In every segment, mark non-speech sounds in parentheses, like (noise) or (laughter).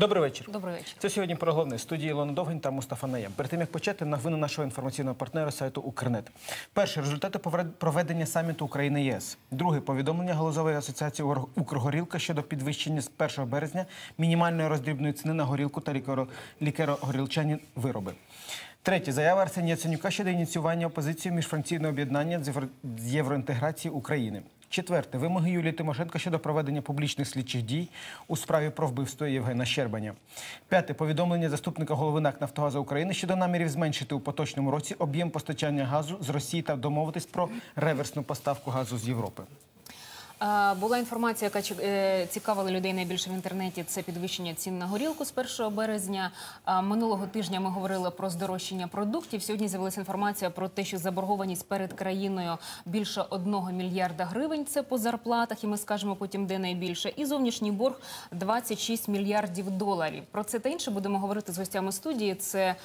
Добрий вечір. Добрий вечір. Це сьогодні про головне студії Ілона Довгань та Мустафа Наєм. Перед тим як почати новини нашого інформаційного партнера сайту Укрнет. Перше результати проведення саміту України ЄС. Друге повідомлення галузової асоціації «Ур- Укргорілка щодо підвищення з 1 березня мінімальної роздрібної ціни на горілку та лікаро-горілчані вироби. Третє заява Арсенія Яценюка щодо ініціювання опозиції міжфракційного об'єднання з євроінтеграції України. Четверте вимоги Юлії Тимошенко щодо проведення публічних слідчих дій у справі про вбивство Євгена Щербаня. П'яте повідомлення заступника голови НАК Нафтогаза України щодо намірів зменшити у поточному році об'єм постачання газу з Росії та домовитись про реверсну поставку газу з Європи. Була інформація, яка е, цікавила людей найбільше в інтернеті. Це підвищення цін на горілку з 1 березня. Минулого тижня ми говорили про здорожчання продуктів. Сьогодні з'явилася інформація про те, що заборгованість перед країною більше 1 мільярда гривень. Це по зарплатах, і ми скажемо потім, де найбільше. І зовнішній борг 26 мільярдів доларів. Про це та інше будемо говорити з гостями студії. Це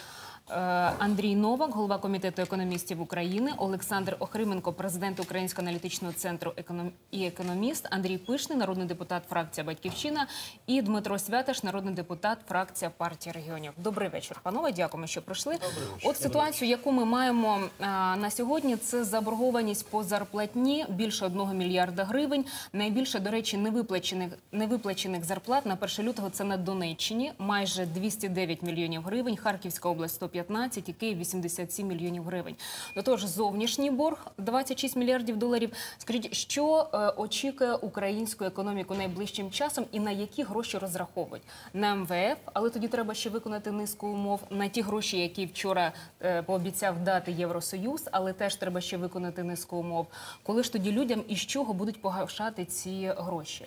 Андрій Новак, голова комітету економістів України, Олександр Охрименко, президент Українського аналітичного центру «Економ- і економіст, Андрій Пишний, народний депутат фракція Батьківщина, і Дмитро Святаш, народний депутат фракція партії регіонів. Добрий вечір, панове. Дякуємо, що прийшли. От ситуацію, яку ми маємо е, на сьогодні, це заборгованість по зарплатні більше 1 мільярда гривень. Найбільше, до речі, невиплачених невиплачених зарплат на 1 лютого це на Донеччині, майже 209 мільйонів гривень, Харківська область 115 і Київ 87 мільйонів гривень. До того ж, зовнішній борг 26 мільярдів доларів. Скажіть, що е, очікує українську економіку найближчим часом і на які гроші розраховують? На МВФ, але тоді треба ще виконати низку умов на ті гроші, які вчора е, пообіцяв дати Євросоюз, але теж треба ще виконати низку умов. Коли ж тоді людям і з чого будуть погашати ці гроші?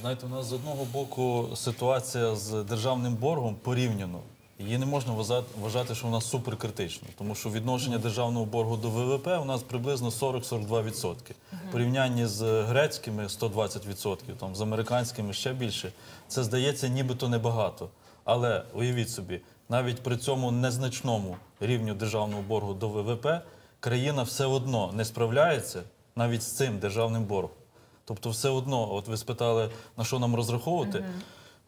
Знаєте, у нас з одного боку ситуація з державним боргом порівняно. Її не можна вважати- що вона суперкритична, тому що відношення державного боргу до ВВП у нас приблизно 40-42%. В порівнянні з грецькими 120%, там, з американськими ще більше. Це здається нібито небагато. Але уявіть собі, навіть при цьому незначному рівню державного боргу до ВВП країна все одно не справляється навіть з цим державним боргом. Тобто, все одно, от ви спитали, на що нам розраховувати.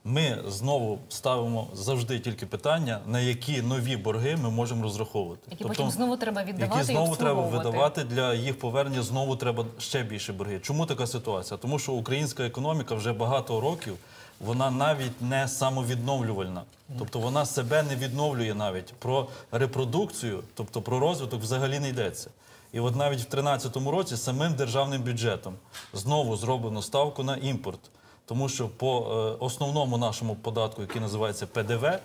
Ми знову ставимо завжди тільки питання, на які нові борги ми можемо розраховувати. Які потім знову треба віддавати Тобто, які і знову треба видавати для їх повернення. Знову треба ще більше борги. Чому така ситуація? Тому що українська економіка вже багато років вона навіть не самовідновлювальна, тобто вона себе не відновлює навіть про репродукцію, тобто про розвиток взагалі не йдеться. І от навіть в 2013 році самим державним бюджетом знову зроблено ставку на імпорт. Тому що по е, основному нашому податку, який називається ПДВ,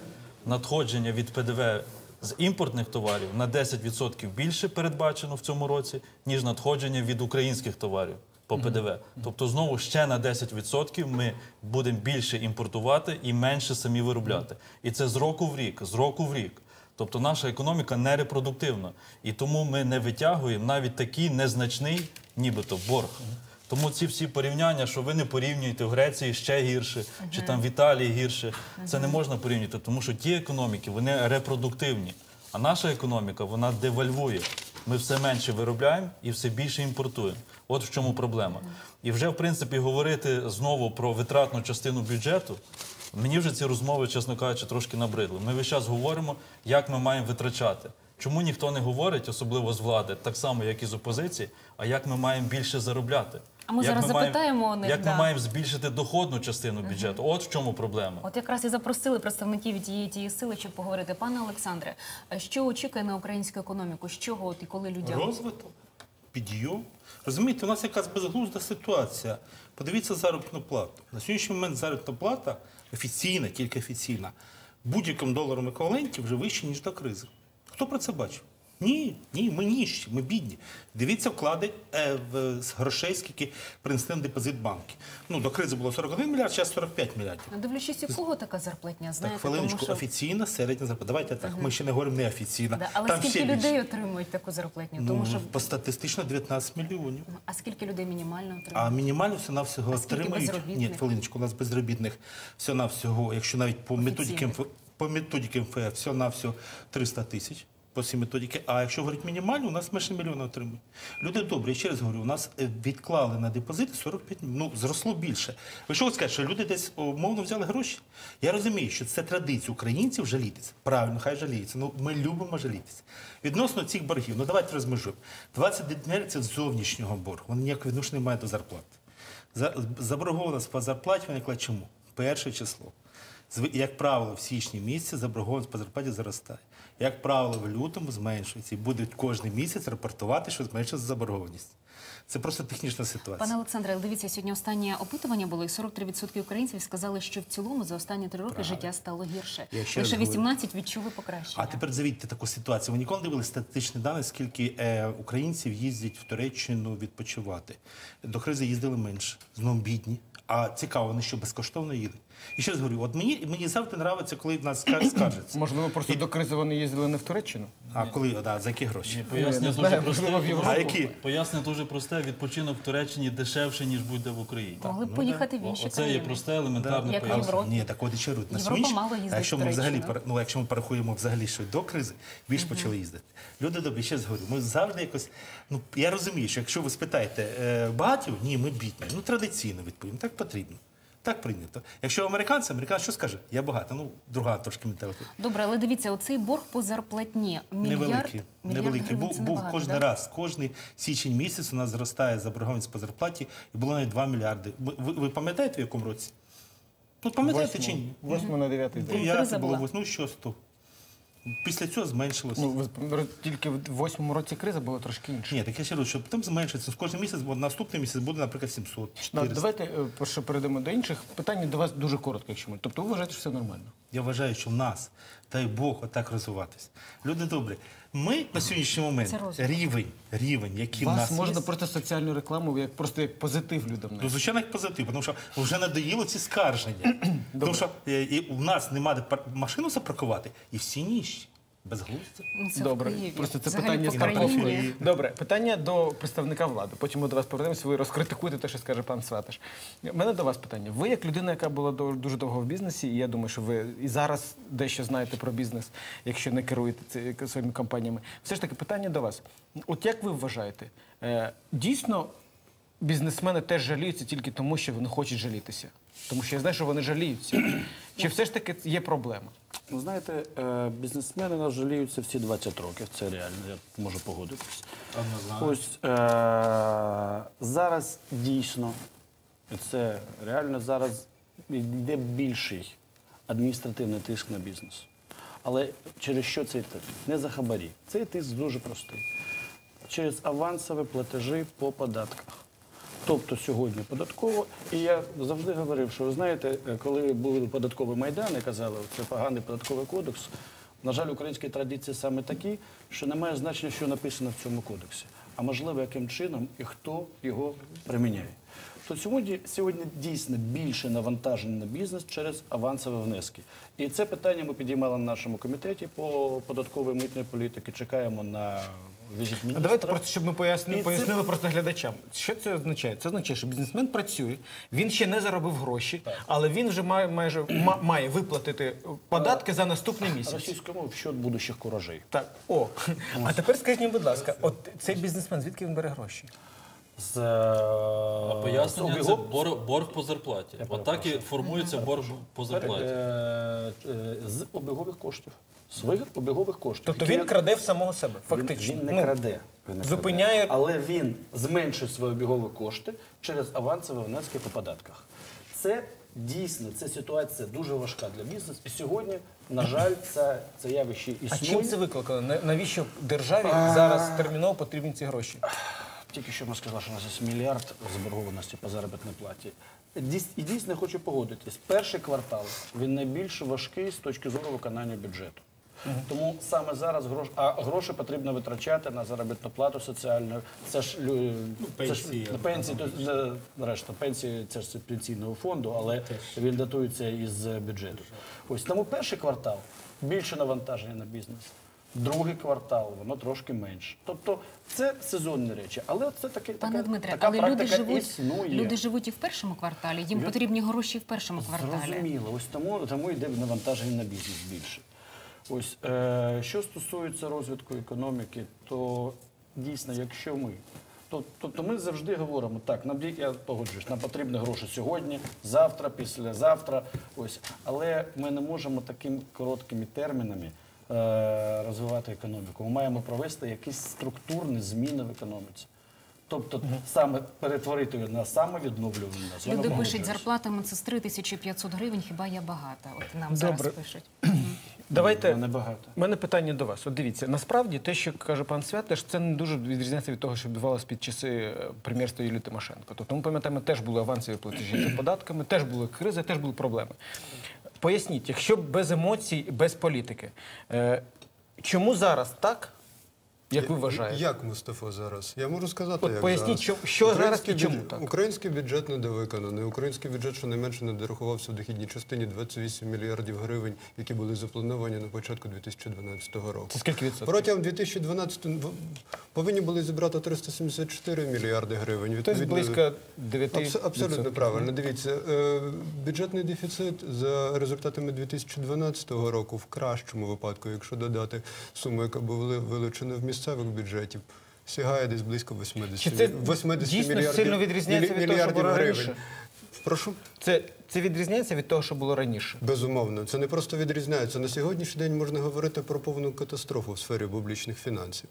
надходження від ПДВ з імпортних товарів на 10% більше передбачено в цьому році, ніж надходження від українських товарів по ПДВ. Тобто знову ще на 10% ми будемо більше імпортувати і менше самі виробляти. І це з року в рік, з року в рік. Тобто наша економіка не репродуктивна. І тому ми не витягуємо навіть такий незначний, нібито борг. Тому ці всі порівняння, що ви не порівнюєте в Греції ще гірше, чи там в Італії гірше, це не можна порівнювати, тому що ті економіки вони репродуктивні. А наша економіка вона девальвує. Ми все менше виробляємо і все більше імпортуємо. От в чому проблема. І вже в принципі говорити знову про витратну частину бюджету. Мені вже ці розмови, чесно кажучи, трошки набридли. Ми весь час говоримо, як ми маємо витрачати. Чому ніхто не говорить, особливо з влади, так само, як і з опозиції, а як ми маємо більше заробляти? А ми Як зараз маємо- запитаємо у них, Як да. ми маємо збільшити доходну частину бюджету? От в чому проблема. От якраз і запросили представників тієї тієї сили, щоб поговорити. Пане Олександре, що очікує на українську економіку? З чого от і коли людям? Розвиток, підйом. Розумієте, у нас якась безглузда ситуація. Подивіться заробітну плату. На сьогоднішній момент заробітна плата офіційна, тільки офіційна, будь-яким доларом еквіваленті вже вище, ніж до кризи. Хто про це бачив? Ні, ні, ми ніщі, ми бідні. Дивіться вклади е, в, з грошей, скільки принесли на депозит банки. Ну, до кризи було 41 мільярд, зараз 45 мільярдів. Ну, дивлячись, у кого така зарплатня, знаєте, Так, хвилиночку, тому що... офіційна середня зарплата. Давайте так, ми ще не говоримо неофіційна. Да, але Там скільки ще більше. людей отримують таку зарплатню? Ну, тому що по статистично 19 мільйонів. а скільки людей мінімально отримують? А мінімально все на всього отримують. Ні, хвилиночку, у нас безробітних все на всього, якщо навіть по методіки. МФ по методіки МФФ, все на всього 300 тисяч. По цій методиці. А якщо говорити мінімально, у нас менше мільйона отримують. Люди добрі, я ще раз говорю, у нас е, відклали на депозити 45, ну, зросло більше. Ви що скажете, що люди десь умовно взяли гроші? Я розумію, що це традиція українців жалітися. Правильно, хай жаліються. Ну, ми любимо жалітися. Відносно цих боргів, ну давайте розмежуємо. 20 днів – це зовнішнього боргу. Вони ніякого відношення не мають до зарплати. За- Заборгованість по зарплаті виникла чому? Перше число. Як правило, в січні місяці заборгованість по зарплаті зростає. Як правило, в лютому зменшується і будуть кожен місяць рапортувати, що зменшиться заборгованість. Це просто технічна ситуація. Пане Олександре, дивіться, сьогодні останнє опитування було, і 43% українців сказали, що в цілому за останні три роки життя стало гірше. Лише раз 18 відчули покращення. А тепер завідьте таку ситуацію. Ви ніколи не дивилися статистичні дані, скільки е, українців їздять в Туреччину відпочивати. До кризи їздили менше, знову бідні. А цікаво, вони що безкоштовно їдуть. І ще раз говорю, от мені, мені завжди подобається, коли в нас скар- (clears throat) скаржаться. Можливо, просто до кризи вони їздили не в Туреччину. А коли, да, за які гроші? Пояснення дуже просте. в А які? Пояснення дуже просте. Відпочинок в Туреччині дешевше, ніж будь-де в Україні. Могли б поїхати в інші Оце є просте, елементарне пояснення. Ні, так от і ще раз, на Європа мало їздить а якщо ми взагалі ну, якщо ми порахуємо взагалі, що до кризи, більш почали їздити. Люди добрі, ще раз говорю, ми завжди якось. Ну я розумію, що якщо ви спитаєте е, багатів, ні, ми бідні. Ну традиційно відповім, так потрібно. Так прийнято. Якщо американці, американці що скаже? Я багато. Ну, друга трошки менталітет. Добре, але дивіться, оцей борг по зарплатні мільярд, Невеликий. мільярд Невеликий. Був, був багато, кожен да? раз, кожний січень місяць у нас зростає заборгованість по зарплаті, і було навіть 2 мільярди. Ви, ви, пам'ятаєте, в якому році? Ну, пам'ятаєте чи ні? 8 на 9 день. Я це було, була. ну що сто. Після цього зменшилося. Ну, тільки в восьмому році криза була трошки інша. Ні, так я ще раз, що потім зменшиться. З кожен місяць, бо наступний місяць буде, наприклад, 700. Ну, 400. давайте е, перше перейдемо до інших. Питання до вас дуже коротко, якщо ми. Тобто ви вважаєте, що все нормально? Я вважаю, що в нас, дай Бог, отак розвиватись. Люди добрі. Ми на сьогоднішній момент рівень, рівень, який в Вас нас можна є, просто соціальну рекламу, як просто як позитив людям. Ну, звичайно, як позитив, тому що вже надоїло ці скарження. (clears throat) тому що і, і у нас немає машину запаркувати, і всі ніщі. Безглуздя. Ну, це Добре, Києві. просто це Взагалі питання країні. Добре, питання до представника влади. Потім ми до вас повернемося. Ви розкритикуєте те, що скаже пан Сваташ. У мене до вас питання. Ви як людина, яка була до- дуже довго в бізнесі, і я думаю, що ви і зараз дещо знаєте про бізнес, якщо не керуєте ці- своїми компаніями. Все ж таки, питання до вас. От як ви вважаєте, е, дійсно бізнесмени теж жаліються тільки тому, що вони хочуть жалітися? Тому що я знаю, що вони жаліються. Чи все ж таки є проблема? Ну, знаєте, е, бізнесмени нас жаліються всі 20 років. Це реально, я можу погодитись. Ось е, зараз дійсно, і це реально зараз йде більший адміністративний тиск на бізнес. Але через що цей тиск? Не за хабарі. Цей тиск дуже простий. Через авансові платежі по податках. Тобто сьогодні податково, і я завжди говорив, що ви знаєте, коли були податкові майдани, казали, це поганий податковий кодекс. На жаль, українські традиції саме такі, що немає значення, що написано в цьому кодексі, а можливо, яким чином і хто його приміняє. То сьогодні, сьогодні дійсно більше навантаження на бізнес через авансові внески. І це питання ми підіймали на нашому комітеті по податковій митної політики. Чекаємо на А. Давайте просто, щоб ми пояснили, це- пояснили просто глядачам. Що це означає? Це означає, що бізнесмен працює, він ще не заробив гроші, але він вже має майже ма- має виплатити податки за наступний місяць. Російською мовою в счет будущих куражей. Так, о. А тепер скажіть мені, будь ласка, от цей бізнесмен, звідки він бере гроші? З, А пояснення це обігу- борг, борг по зарплаті. Отак і формується борг по Е, зарплаті. е, з обігових коштів. Своїх обігових коштів. Тобто він краде в самого себе, фактично. Він, він не Ну, краде. Він не зупиняє- краде. Але він зменшує свої обігові кошти через авансові внески по податках. Це дійсно це ситуація дуже важка для бізнесу. І сьогодні, на жаль, це, це явище А чим це викликано? Навіщо державі зараз терміново потрібні ці гроші? Тільки що ми сказали, що у нас є мільярд заборгованості по заробітній платі. Дійс- І дійсно хочу погодитись. Перший квартал він найбільш важкий з точки зору виконання бюджету. Тому саме зараз грош... а гроші потрібно витрачати на заробітну плату соціальну. Це ж лю- це ж пенсії, на пенсії, то за- решта пенсії це ж з пенсійного фонду, але він датується із бюджету. Ось тому перший квартал більше навантаження на бізнес. Другий квартал воно трошки менше. Тобто це сезонні речі, але це таке Пане така, Дмитре, така але люди живуть, існує. люди живуть і в першому кварталі. Їм потрібні гроші в першому кварталі. Зрозуміло, ось тому, тому йде навантаження на бізнес більше. Ось е, що стосується розвитку економіки, то дійсно, якщо ми. то- Тобто ми завжди говоримо, так, нам я погоджуюсь, нам потрібні гроші сьогодні, завтра, післязавтра. Ось. Але ми не можемо такими короткими термінами розвивати економіку. Ми маємо провести якісь структурні зміни в економіці. Тобто саме перетворити на самовідновлювану. Люди пишуть зарплата медсестри 1500 гривень, хіба я багата? От нам Добре. зараз пишуть. (clears throat) Давайте Небагато. У мене питання до вас. От дивіться, насправді те, що каже пан Святиш, це не дуже відрізняється від того, що відбувалося під часи е, прем'єрства Юлії Тимошенко. Тобто ми пам'ятаємо, теж були авансові платежі за податками, теж були кризи, теж були проблеми. Поясніть, якщо без емоцій, без політики, е, чому зараз так, як ви вважаєте? Як Мустафа зараз? Я можу сказати, От як поясніть, зараз. що- що зараз і чому бюджет- так? Український бюджет недовиконаний. Український бюджет щонайменше не дорахувався в дохідній частині 28 мільярдів гривень, які були заплановані на початку 2012 року. Це скільки відсотків? Протягом 2012 в- повинні були зібрати 374 мільярди гривень. Тобто Відповідно, близько 9 Абс- Абсолютно правильно. Дивіться, е, бюджетний дефіцит за результатами 2012 року, в кращому випадку, якщо додати суму, яка була вилучена в місцевих бюджетів, сягає десь близько 80, Чи це 80 дійсно мільярдів, сильно відрізняється від того, що мільярдів було гривень. раніше? Прошу. Це, це відрізняється від того, що було раніше. Безумовно, це не просто відрізняється. На сьогоднішній день можна говорити про повну катастрофу в сфері публічних фінансів.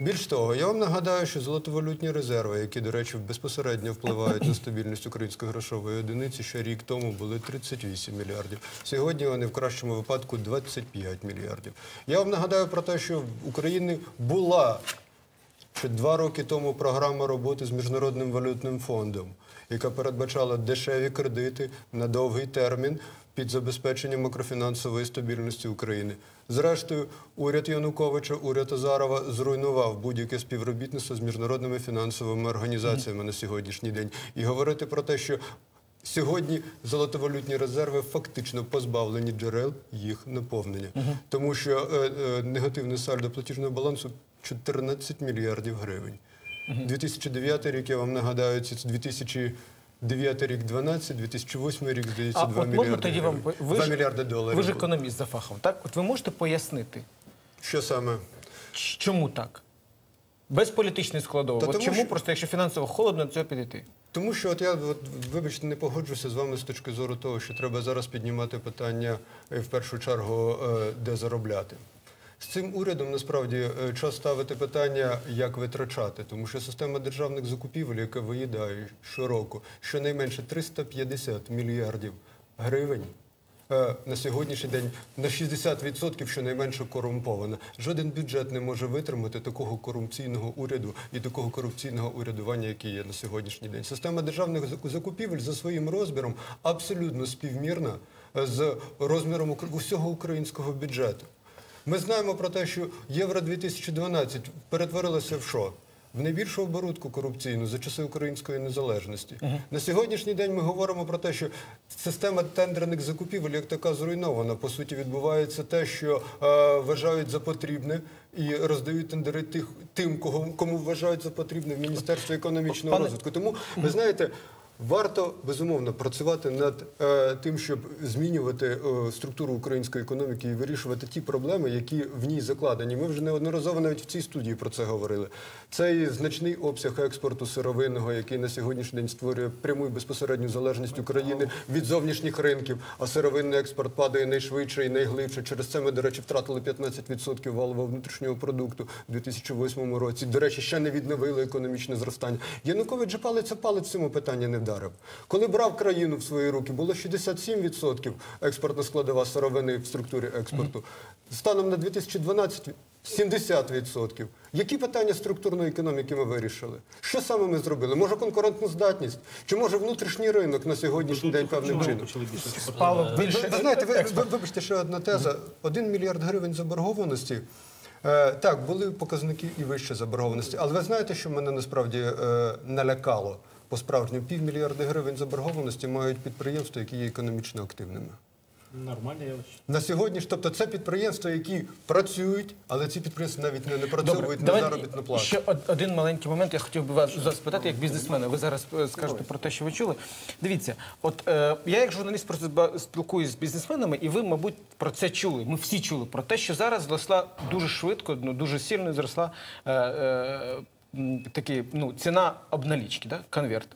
Більш того, я вам нагадаю, що золотовалютні резерви, які, до речі, безпосередньо впливають на стабільність української грошової одиниці, ще рік тому були 38 мільярдів. Сьогодні вони в кращому випадку 25 мільярдів. Я вам нагадаю про те, що в Україні була ще два роки тому програма роботи з Міжнародним валютним фондом, яка передбачала дешеві кредити на довгий термін під забезпечення макрофінансової стабільності України. Зрештою, уряд Януковича, уряд Азарова зруйнував будь-яке співробітництво з міжнародними фінансовими організаціями на сьогоднішній день. І говорити про те, що Сьогодні золотовалютні резерви фактично позбавлені джерел їх наповнення, тому що е, е, негативне сальдо платіжного балансу 14 мільярдів гривень. 2009 рік, я вам нагадаю, це 2009 рік 12, 2008 рік, здається, А 2 от мільярди тоді вам ви 2 ж, мільярди доларів. ви ж економіст за фахом, так? От ви можете пояснити, Що саме? чому так? Без політичної складової. Та От тому чому що- просто, якщо фінансово холодно, до цього підійти? Тому що от я от, вибачте, не погоджуся з вами з точки зору того, що треба зараз піднімати питання е, в першу чергу, е, де заробляти. З цим урядом насправді е, час ставити питання, як витрачати, тому що система державних закупівель, яка виїдає щороку щонайменше 350 мільярдів гривень. е, На сьогоднішній день на 60% щонайменше корумпована. Жоден бюджет не може витримати такого корупційного уряду і такого корупційного урядування, яке є на сьогоднішній день. Система державних заку- закупівель за своїм розміром абсолютно співмірна е, з розміром усього українського бюджету. Ми знаємо про те, що Євро 2012 перетворилося в що? В найбільшу оборудку корупційну за часи української незалежності. На сьогоднішній день ми говоримо про те, що система тендерних закупівель як така зруйнована. По суті, відбувається те, що е, вважають за потрібне і роздають тендери тих, тим, кого, кому вважають за потрібне в Міністерстві економічного Пане- розвитку. Тому ви знаєте. Варто безумовно працювати над е, тим, щоб змінювати е, структуру української економіки і вирішувати ті проблеми, які в ній закладені. Ми вже неодноразово навіть в цій студії про це говорили. Це і значний обсяг експорту сировинного, який на сьогоднішній день створює пряму і безпосередню залежність України від зовнішніх ринків. А сировинний експорт падає найшвидше і найглибше. Через це ми, до речі, втратили 15% валового внутрішнього продукту у 2008 році. До речі, ще не відновили економічне зростання. Янукович же палець палець цьому питанні не вдарив. Коли брав країну в свої руки, було 67% експортна складова сировини в структурі експорту. Станом на 2012 70%. Які питання структурної економіки ми вирішили? Що саме ми зробили? Може конкурентну здатність? Чи може внутрішній ринок на сьогоднішній день певним чином? більше Ви, ви знаєте, ви, ви, вибачте, ще одна теза. Один мільярд гривень заборгованості. Е, так, були показники і вище заборгованості. Але ви знаєте, що мене насправді е, налякало? По справжньому півмільярда гривень заборгованості мають підприємства, які є економічно активними. Нормальне явище. На сьогодні ж, тобто це підприємства, які працюють, але ці підприємства навіть не, не працюють на заробітну плату. Ще один маленький момент. Я хотів би вас запитати, як бізнесмена. Ви зараз е, скажете про те, що ви чули. Дивіться, от е, я як журналіст просто ба- спілкуюсь з бізнесменами, і ви, мабуть, про це чули. Ми всі чули про те, що зараз зросла дуже швидко, ну дуже сильно зросла е, е, такі, ну, ціна обналічки, да? конверт.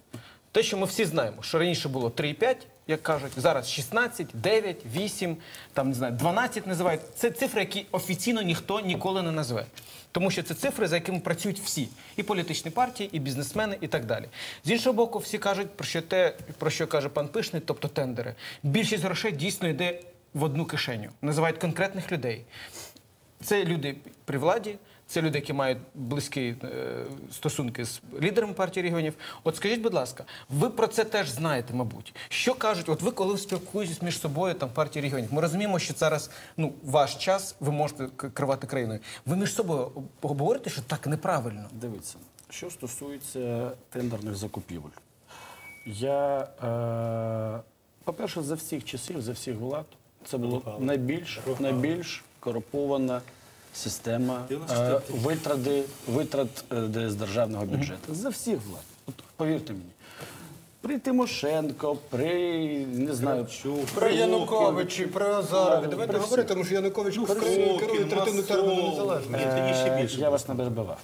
Те, що ми всі знаємо, що раніше було 3,5, як кажуть, зараз 16, 9, 8, там не знаю, 12 називають. Це цифри, які офіційно ніхто ніколи не назве. Тому що це цифри, за якими працюють всі, і політичні партії, і бізнесмени, і так далі. З іншого боку, всі кажуть про що те, про що каже пан Пишний, тобто тендери. Більшість грошей дійсно йде в одну кишеню. Називають конкретних людей. Це люди при владі, це люди, які мають близькі е, стосунки з лідерами партії регіонів. От скажіть, будь ласка, ви про це теж знаєте, мабуть. Що кажуть, от ви коли спілкуєтесь між собою там партії регіонів? Ми розуміємо, що зараз ну ваш час, ви можете керувати країною. Ви між собою говорите, що так неправильно. Дивіться, що стосується тендерних закупівель. Я, е, по-перше, за всіх часів, за всіх влад, це була найбільш, найбільш корумпована система е, витрати, витрат е, з державного бюджету. За всіх влад. От, повірте мені. При Тимошенко, при не знаю, Про Януковичі, про Азарові. Давайте при говорити, тому що Янукович Ну, керує керує третину терміну Масол. незалежності. Ні, тоді ще більше Е, Я вас не перебивав.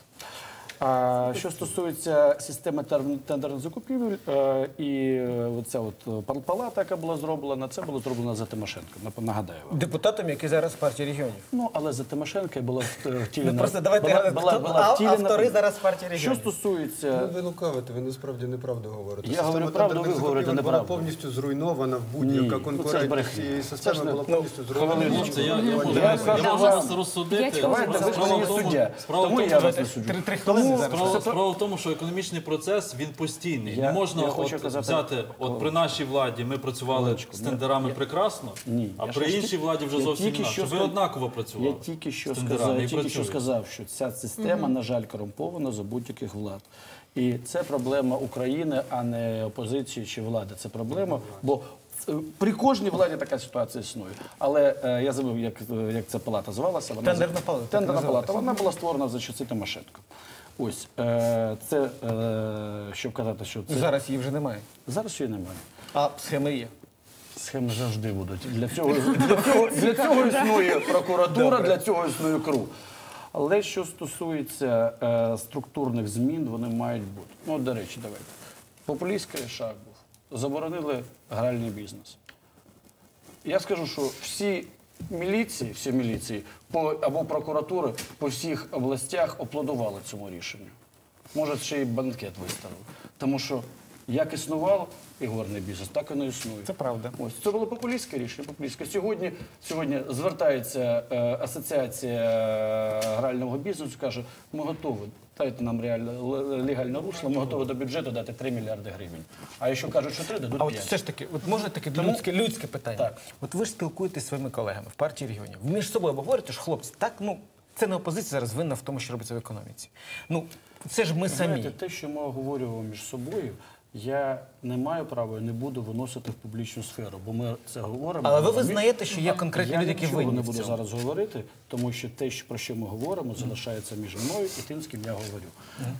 А що стосується системи тендерних закупівель, е, і е, оця от е, пал- палата, яка була зроблена, це було зроблено за Тимошенко. Нагадаю вам. Депутатом, який зараз в партії регіонів. Ну але за Тимошенка була вт- втілена. Ну, просто давайте була, була, хто- була втілена- автори зараз в партії Що регіонів. Ну, стосується ви лукавите, ви насправді неправду говорите. Я говорю правду, ви говорите закупівель була повністю зруйнована, Ні, будь-яка ну, конкуренція ж системи була ну, повністю зруйнована. я, я, можу, Я я, можу вас розсудити. Давайте, ви ж Справа тому- суддя. Тому тому, я вас не суджу. Тому- Справа, справа в тому, що економічний процес він постійний. Я- не можна я хочу от казати- взяти, от при нашій владі ми працювали з тендерами прекрасно, Ні, а я при ж іншій владі вже я зовсім тільки інакше. що Ви сказ- однаково працювали. Я тільки що з тендерами сказав, і я тільки що працюєте. сказав, що ця система, на жаль, корумпована за будь-яких влад. І це проблема України, а не опозиції чи влади. Це проблема, бо е, при кожній владі така ситуація існує. Але е, я забув, як, е, як ця палата звалася. Вона Тендерна палата, так Тендерна називалася. палата. Вона була створена за часи Тимошенко. Ось е, це е, щоб казати, що це Зараз її вже немає. зараз її немає. А схеми є. Схеми завжди будуть. Для цього, для цього, для цього існує прокуратура, для цього існує КРУ. Але що стосується е, структурних змін, вони мають бути. Ну, от, до речі, давайте. Популістський шаг був. Заборонили гральний бізнес. Я скажу, що всі міліції, всі міліції по, або прокуратури по всіх областях аплодували цьому рішенню. Може, ще й банкет виставили. Тому що як існував ігорний бізнес, так і не існує. Це правда. Ось це було популістське рішення. Популістське. Сьогодні, сьогодні звертається е, асоціація е, грального бізнесу, каже, ми готові. Дайте нам реально легальне русло, ми готові до бюджету дати 3 мільярди гривень. А якщо кажуть, що 3, дадуть А от все ж таки, от можна таке Тому- людське, людське питання. Так. От ви ж спілкуєтесь зі своїми колегами в партії регіонів. Ви між собою говорите, що хлопці, так ну це не опозиція зараз винна в тому, що робиться в економіці. Ну це ж ми самі. Знаєте, те, що ми оговорюємо між собою, я не маю права і не буду виносити в публічну сферу, бо ми це говоримо. Але ви визнаєте, що є конкретні я люди, які нічого винні не буду зараз говорити, тому що те, що про що ми говоримо, залишається між мною і тим, з ким я говорю.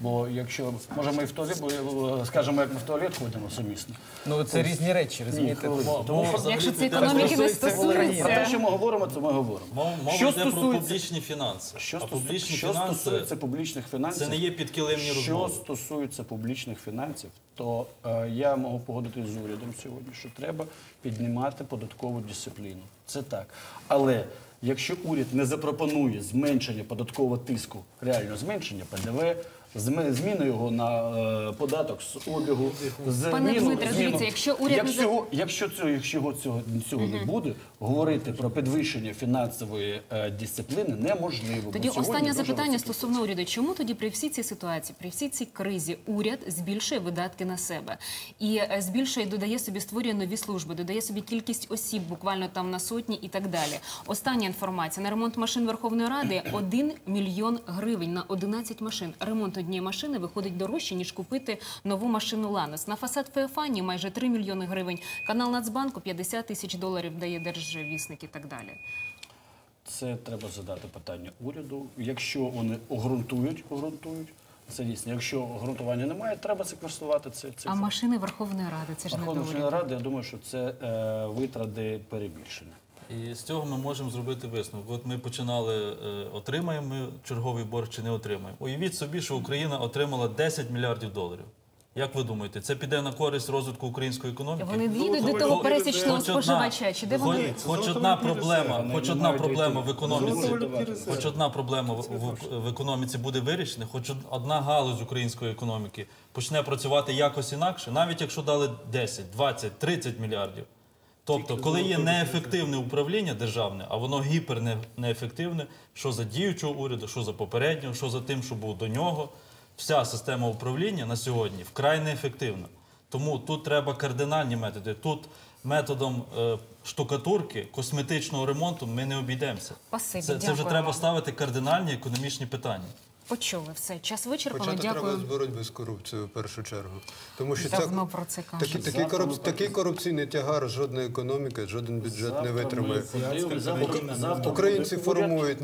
Бо якщо може ми в туалет, бо, е, скажемо, як ми в туалет ходимо сумісно. Ну це різні речі, розумієте? Тому Якщо це економіки не стосується Про те, що ми говоримо, це ми говоримо. Що йде про стосується публічні фінанси. що, стосу- публічні що фінанси стосується публічних фінансів, це не є підкилимні що стосується публічних фінансів, то е, я можу погодитись з урядом сьогодні, що треба піднімати податкову дисципліну. Це так. Але якщо уряд не запропонує зменшення податкового тиску, реально зменшення ПДВ, зміни його на е, податок з обігу, Пане зміну- Дмитре, дивіться, якщо уряд не якщо, за- якщо цього, якщо цього, цього не буде, говорити про підвищення фінансової е, дисципліни неможливо. бо Тоді сьогодні останнє дуже запитання високі стосовно уряду. Чому тоді при всій цій ситуації, при всій цій кризі, уряд збільшує видатки на себе і е, збільшує, додає собі, створює нові служби, додає собі кількість осіб, буквально там на сотні і так далі. Остання інформація на ремонт машин Верховної Ради (clears throat) 1 мільйон гривень на 11 машин. Ремонт однієї машини виходить дорожче, ніж купити нову машину Ланос. На фасад Феофанії майже 3 мільйони гривень. Канал Нацбанку 50 тисяч доларів дає держвісник і так далі. Це треба задати питання уряду. Якщо вони обґрунтують, обґрунтують, це дійсно. Якщо обґрунтування немає, треба це. це А машини Верховної Ради це ж не Верховна до Ради, я думаю, що це е, витрати перебільшення. І з цього ми можемо зробити висновок. От ми починали, е, отримаємо ми черговий борг чи не отримаємо. Уявіть собі, що Україна отримала 10 мільярдів доларів. Як ви думаєте, це піде на користь розвитку української економіки? Вони дійдуть до того пересічного споживача. Чи де вони хоч одна проблема, хоч одна проблема в економіці, хоч одна проблема в економіці буде вирішена, хоч одна галузь української економіки почне працювати якось інакше, навіть якщо дали 10, 20, 30 мільярдів. Тобто, коли є неефективне управління державне, а воно гіпернеефективне, що за діючого уряду, що за попереднього, що за тим, що був до нього, вся система управління на сьогодні вкрай неефективна. Тому тут треба кардинальні методи. Тут методом е, штукатурки, косметичного ремонту ми не обійдемося. Спасибі, це, це вже треба ставити кардинальні економічні питання. Почули все? Час вичерпано. Почати треба з боротьби з корупцією в першу чергу. Тому що Давно про це такий, кажуть. такий, коруп, такий корупційний тягар жодна економіка, жоден бюджет не витримає. Завтра Українці буде формують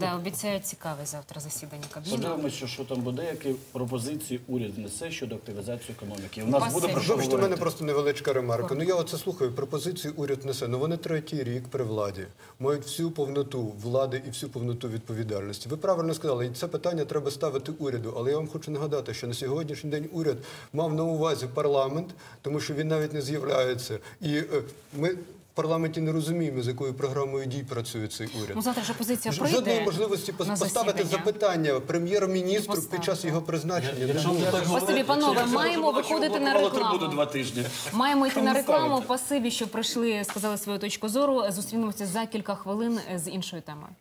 Да, обіцяють цікаве завтра засідання Кабміну. Подивимося, що там буде, які пропозиції уряд несе щодо активізації економіки. У нас буде про що Вибачте, в мене просто невеличка ремарка. Ну я оце слухаю. Пропозиції уряд несе. Ну вони третій рік при владі. Мають всю повноту влади і всю повноту відповідальності. Ви правильно сказали, і це питання треба ставити уряду. Але я вам хочу нагадати, що на сьогоднішній день уряд мав на увазі парламент, тому що він навіть не з'являється. І е, ми. В парламенті не розуміємо, з якою програмою дій працює цей уряд. Ну, завтра ж опозиція прийде Жодної можливості поставити запитання прем'єр-міністру під час його призначення. Не Спасибі, панове, маємо виходити на рекламу. два тижні. Маємо йти на рекламу. Спасибі, що прийшли, сказали свою точку зору. Зустрінемося за кілька хвилин з іншою темою.